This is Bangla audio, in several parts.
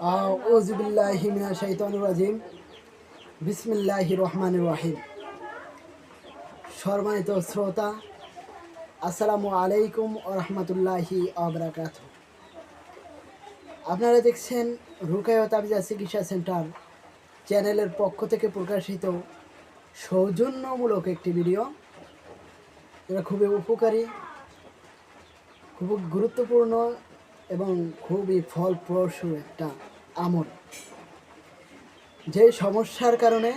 আউজুবিল্লাহি মিনাশ শাইতানির রাজিম। বিসমিল্লাহির রহমানির রহিম। সম্মানিত শ্রোতা, আসসালামু আলাইকুম ও রহমতুল্লাহি আবরাকাত আপনারা দেখছেন রুকায় তাবিজা চিকিৎসা সেন্টার চ্যানেলের পক্ষ থেকে প্রকাশিত সৌজন্যমূলক একটি ভিডিও। এটা খুবই উপকারী খুব গুরুত্বপূর্ণ এবং খুবই ফলপ্রসূ একটা আমল। যে সমস্যার কারণে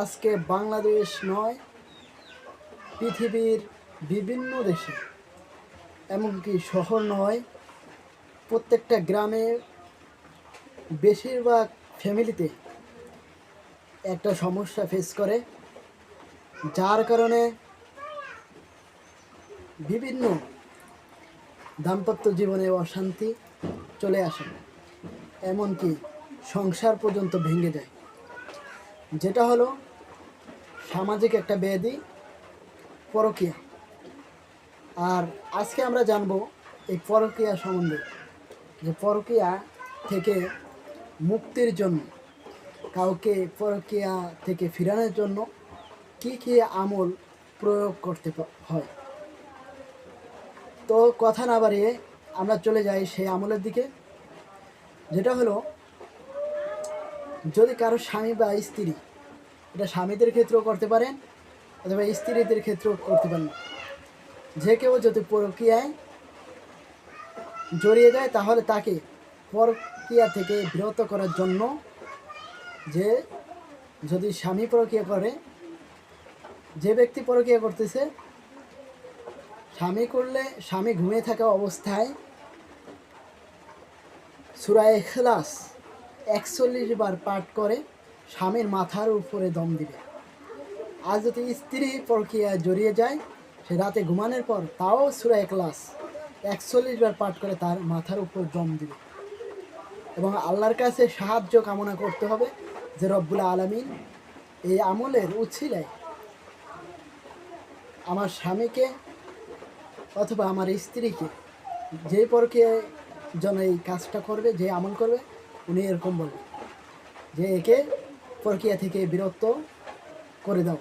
আজকে বাংলাদেশ নয়, পৃথিবীর বিভিন্ন দেশে, এমনকি শহর নয়, প্রত্যেকটা গ্রামে বেশিরভাগ ফ্যামিলিতে একটা সমস্যা ফেস করে, যার কারণে বিভিন্ন দাম্পত্য জীবনে অশান্তি চলে আসে এমনকি সংসার পর্যন্ত ভেঙে যায় যেটা হলো সামাজিক একটা ব্যাধি, পরকীয়া। আর আজকে আমরা জানব এই পরকীয়া সম্বন্ধে, যে পরকীয়া থেকে মুক্তির জন্য, কাউকে পরকীয়া থেকে ফিরানোর জন্য কি কি আমল প্রয়োগ করতে হয়। তো কথা না বাড়িয়ে আমরা চলে যাই সেই আমলের দিকে। যেটা হলো, যদি কারও স্বামী বা স্ত্রী, এটা স্বামীদের ক্ষেত্রেও করতে পারেন অথবা স্ত্রীদের ক্ষেত্রেও করতে পারেন। যে কেউ যদি প্রক্রিয়ায় জড়িয়ে যায়, তাহলে তাকে প্রক্রিয়া থেকে বিরত করার জন্য যে যদি স্বামী প্রক্রিয়া করে, যে ব্যক্তি প্রক্রিয়া করতেছে স্বামী করলে, স্বামী ঘুমিয়ে থাকা অবস্থায় সুরায় এখলাস একচল্লিশ বার পাঠ করে, স্বামীর মাথার উপরে দম দিবে। আর যদি স্ত্রী প্রক্রিয়ায় জড়িয়ে যায়, সে রাতে ঘুমানোর পর তাও সুরা এখলাস একচল্লিশ বার পাঠ করে তার মাথার উপর দম দিবে। এবং আল্লাহর কাছে সাহায্য কামনা করতে হবে যে রব্বুল আলমিন এই আমলের উচ্ছিলায় আমার স্বামীকে অথবা আমার স্ত্রীকে যে পরকে জন এই কাজটা করবে, যে আমল করবে, উনি এরকম বলবে যে একে প্রক্রিয়া থেকে বিরক্ত করে দাও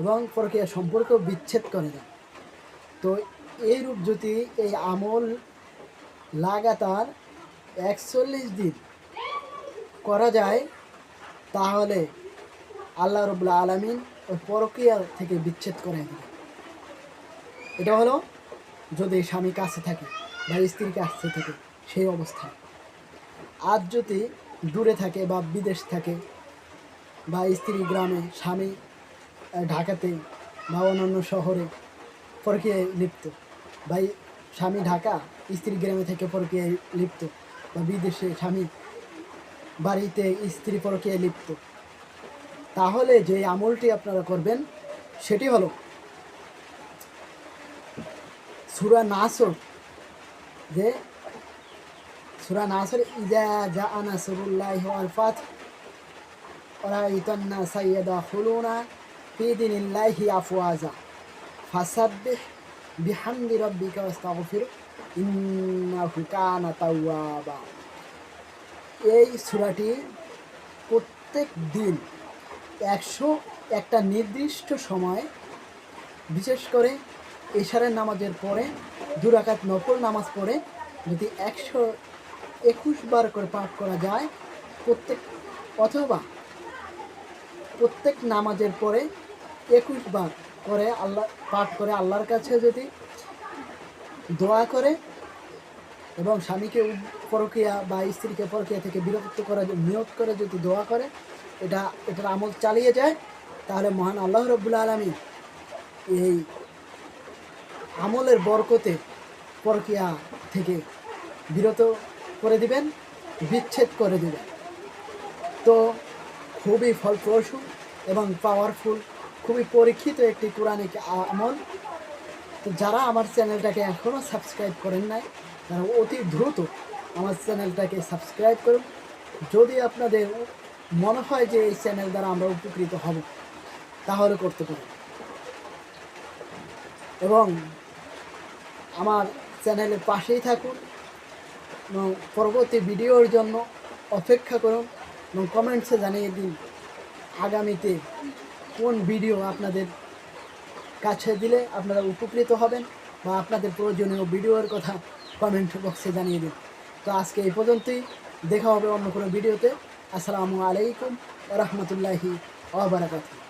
এবং প্রক্রিয়া সম্পর্ক বিচ্ছেদ করে দাও। তো এইরূপ যদি এই আমল লাগাতার একচল্লিশ দিন করা যায়, তাহলে আল্লাহ রবুল্লা আলমিন ওই প্রক্রিয়া থেকে বিচ্ছেদ করে দেবে এটা হলো যদি স্বামী কাছে থাকে বা স্ত্রী কাছে থাকে, সেই অবস্থা। আর যদি দূরে থাকে বা বিদেশ থাকে বা স্ত্রী গ্রামে, স্বামী ঢাকাতে বা অন্যান্য শহরে প্রক্রিয়ায় লিপ্ত বা স্বামী ঢাকা, স্ত্রী গ্রামে থেকে প্রক্রিয়ায় লিপ্ত বা বিদেশে স্বামী বাড়িতে স্ত্রী প্রক্রিয়ায় লিপ্ত, তাহলে যে আমলটি আপনারা করবেন, সেটি হলো সুরা নাসর যে সুরা নাসর ইজা জা নাসরুল্লাহ ওয়াল ফাত ওরাইতান্না সাইয়্যিদা খুলুনা ফি দিনিল্লাহি আফওয়াজা ফাসাব্বিহ বিহামদি রাব্বিকা ওয়াস্তাগফির ইন্নাহু কানা তাওয়াবা এই সূরাটি প্রত্যেক দিন একশো একটা নির্দিষ্ট সময়, বিশেষ করে এশারের নামাজের পরে, দুরাকাত নফল নামাজ পড়ে, যদি একশো একুশ বার করে পাঠ করা যায়, প্রত্যেক অথবা প্রত্যেক নামাজের পরে একুশ বার করে আল্লাহ, পাঠ করে আল্লাহর কাছে যদি দোয়া করে এবং স্বামীকে পরকিয়া বা স্ত্রীকে পরকিয়া থেকে বিরক্ত করা, নিয়োগ করে যদি দোয়া করে, এটা, এটার আমল চালিয়ে যায়, তাহলে মহান আল্লাহ রব্বুল আলমী এই আমলের বরকতে পরকিয়া থেকে বিরত করে দিবেন, বিচ্ছেদ করে দিবেন। তো খুবই ফলপ্রসূ এবং পাওয়ারফুল খুবই পরীক্ষিত একটি কোরআনিক আমল। তো যারা আমার চ্যানেলটাকে এখনও সাবস্ক্রাইব করেন নাই, তারা অতি দ্রুত আমার চ্যানেলটাকে সাবস্ক্রাইব করুন। যদি আপনাদের মনে হয় যে এই চ্যানেল দ্বারা আমরা উপকৃত হব, তাহলে করতে পারেন। এবং আমার চ্যানেলের পাশেই থাকুন এবং পরবর্তী ভিডিওর জন্য অপেক্ষা করুন এবং কমেন্টসে জানিয়ে দিন আগামীতে কোন ভিডিও আপনাদের কাছে দিলে আপনারা উপকৃত হবেন বা আপনাদের প্রয়োজনীয় ভিডিওর কথা কমেন্ট বক্সে জানিয়ে দিন। তো আজকে এই পর্যন্তই। দেখা হবে অন্য কোনো ভিডিওতে। আসসালামু আলাইকুম রহমতুল্লাহি ওবরাকাতুহ